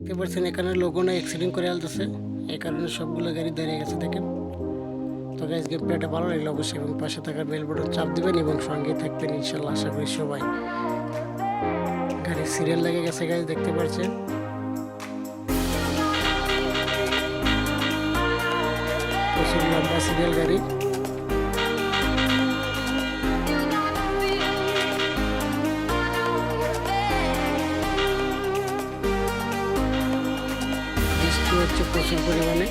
দেখতে পাচ্ছেন এখানে লোগো না অ্যাক্সিডেন্ট করে আলতেছে। এই কারণে সবগুলো গাড়ি দাঁড়িয়ে গেছে, দেখেন। তো গাইজ গেম প্লেটা ভালো লাগলে অবশ্যই এবং পাশে থাকা বেল চাপ দিবেন এবং সঙ্গে থাকবেন ইনশাল্লাহ আশা করি সবাই গাড়ির সিরিয়াল লেগে গেছে গাইজ দেখতে পাচ্ছেন প্রচুর লম্বা সিরিয়াল গাড়ি। বৃষ্টি হচ্ছে প্রচুর পরিমাণে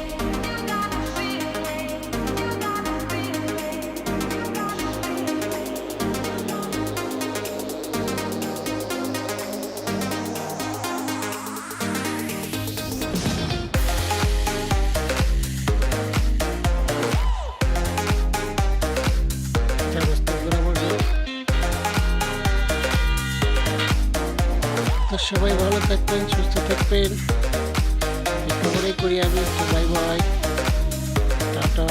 সবাই ভালো থাকবেন সুস্থ থাকবেন। খবরেই করি আমি তো বাই টাটা।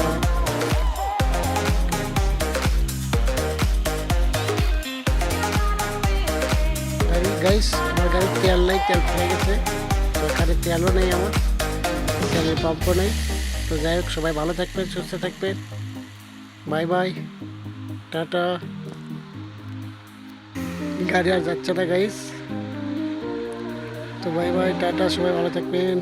গাইস আমার গাড়ির তেল নাই, তেল ফেলে গেছে। গাড়ির তেলও নেই আমার, তেলের পাম্পও নেই। তো যাই হোক, সবাই ভালো থাকবেন, সুস্থ থাকবেন। Bye bye, tata. গাড়ি আর যাচ্ছে না গাইস তো বাই বাই, টাটা, সবাই ভালো থাকবেন।